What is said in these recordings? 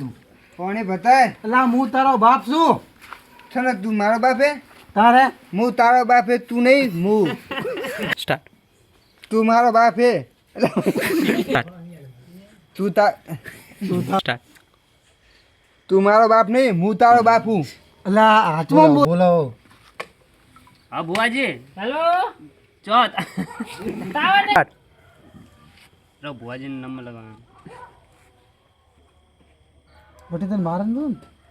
તું કોણે બતાય અલા હું તારો બાપ છું. છને તું મારો બાપ હે? તારે? હું તારો બાપ હે તું નહીં હું. સ્ટાર્ટ તું મારો બાપ હે. તું તા સ્ટાર્ટ તું મારો બાપ નહીં હું તારો બાપ હું. અલા આ તો બોલો. હા ભુવાજી. હેલો? ચોથ તાવર રો ભુવાજી નંબર લગાવવાનો બટી તને મારે ને?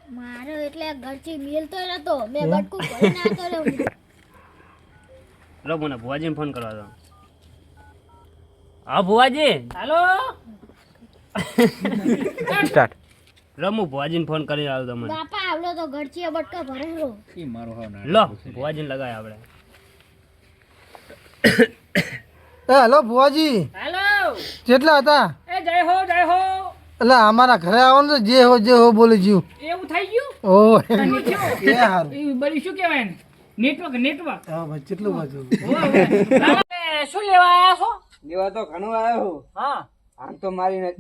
મારો એટલે ઘરથી મેલતો નતો મે બટકું ભરીને આવતો રહ્યો લો મને ભુવાજીને ફોન કરવા દો. હા ભુવાજી? હાલો? સ્ટાર્ટ રો હું ભુવાજીને ફોન કરી આવ્યો તમને. બાપા આવલો તો ઘરથી બટકા ના લો ભુવાજીને લગાય આપણે. એ હેલો ભુવાજી. હેલો? કેટલા હતા? એ જય હો. એટલે અમારા ઘરે આવવાનું તો જે હો જે હો બોલી જીવ. એવું થઈ ગયું? ઓ એ હારું. એ બધી શું કહેવાય નેટવર્ક નેટવર્ક હા ભાઈ કેટલું બાજુ. શું લેવા આવ્યા છો? લેવા તો ઘણું આવ્યો હા. આમ તો મારી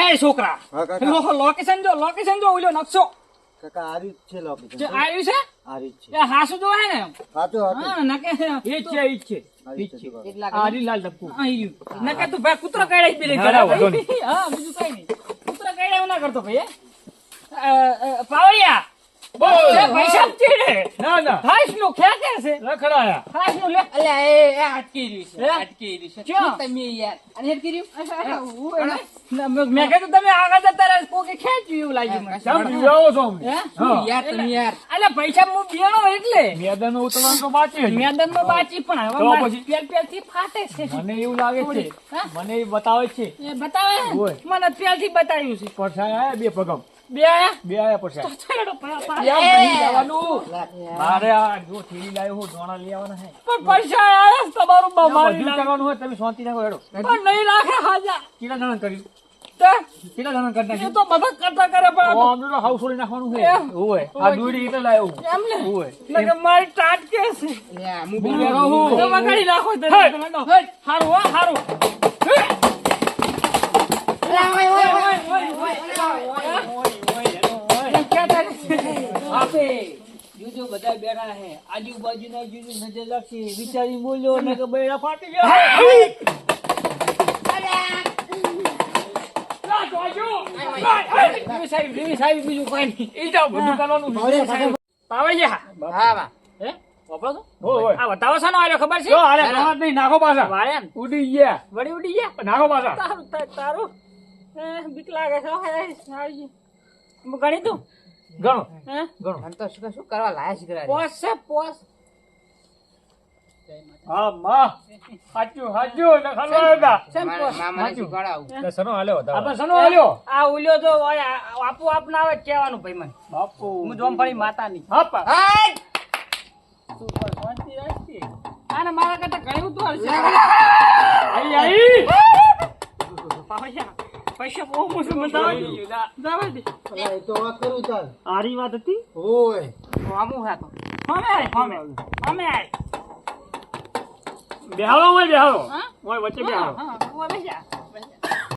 એ છોકરા હા કાકા. લો- લોકેશન જો લોકેશન જો ઓલો નકશો. કાકા આ રીત છે લોકો જે આવ્યું છે? આ રીત છે. હાસુ તો હે ને સાચું સાચું હા નકે એ છે એ છે આ રીત છે કાકા. આ રી લાલ ડબકુ નકે તું ભાઈ કૂતરો પેલે હા બીજું કઈ નહીં. કૂતરો એવું ના કરતો ભાઈ પાવડિયા પૈસા ચીડે ના? ના હાઈસનું ક્યાં ક્યાં છે? રખડાયા હાઈસનું લે અલ્યા એ એ અટકી રહ્યું છે અટકી રહ્યું છે. શું તમે યાર અને અટકી રહ્યું? મેં મેં કીધું તમે આગળ જતા રહે કોકે ખેંચ્યું એવું લાગ્યું મને. હે? શું યાર તમે યાર. અલ્યા પૈસા હું બેણો એટલે. મેદાન ઉતરવાનું તો બાકી મેદાનમાં બાકી પણ હવે મારે પેલ પેલથી ફાટે છે. મને એવું લાગે છે. મને બતાવે છે. એ બતાવે? મને પેલથી બતાવ્યું છે. પરસાય બે પગમ. બે બે આયા મારે આ જો થેલી લાવ્યો હું દોણા લઈ આવવાના હે પણ પૈસા આયા તમારું બા મારી બધું નાખ. કરવાનું હોય તમે શાંતિ રાખો હેડો પણ નહીં રાખે હાજા કેટલા જણા કર્યું કેટલા જણા કરી એ તો બધા કરતા કરે પણ હાઉસ હોલી નાખવાનું છે? ઓય આ દોરી એટલે લાવ્યો એમ ને ઓય નકર મારી ટાટ કે છે હું હું બેરો હું તો વગાડી નાખો તમે. હારું હો હારું એમ કહેતા નથી. આપે જુદો બધા બેઠા હે આજુબાજુના જુદું નજર રાખશે વિચારી બોલ્યો ને કે બૈરા ફાટી ગયા રીવી હા. હા? હે? હો, હે. હું ગણી. ગણો હે તો શું શું કરવા લાયા છે કરા પોસ છે પોસ. હા માં. સાચું સાચું ને ખલવાયો તા છે પોસ. મામાને એટલે સનો હાલ્યો આપણે સનો આલ્યો આ ઉલ્યો તો આપો આપ ના આવે કેવાનું કહેવાનું ભાઈ મને. બાપુ. હું જોમફળી માતાની. હાપા હાય! તું પર શાંતિ રાખજે. આને મારા કરતા ઘણું તું છે. પૈસા બહુ મુશ્કેલ બતાવે જવા અલા એ તો વાત કરું તાર. આરી વાત હતી? ઓય. મામું હા તો હમે આય હમે હમે આય બેહાળો હોય બેહાળો હા? હોય વચ્ચે હા હા ઓય બેસા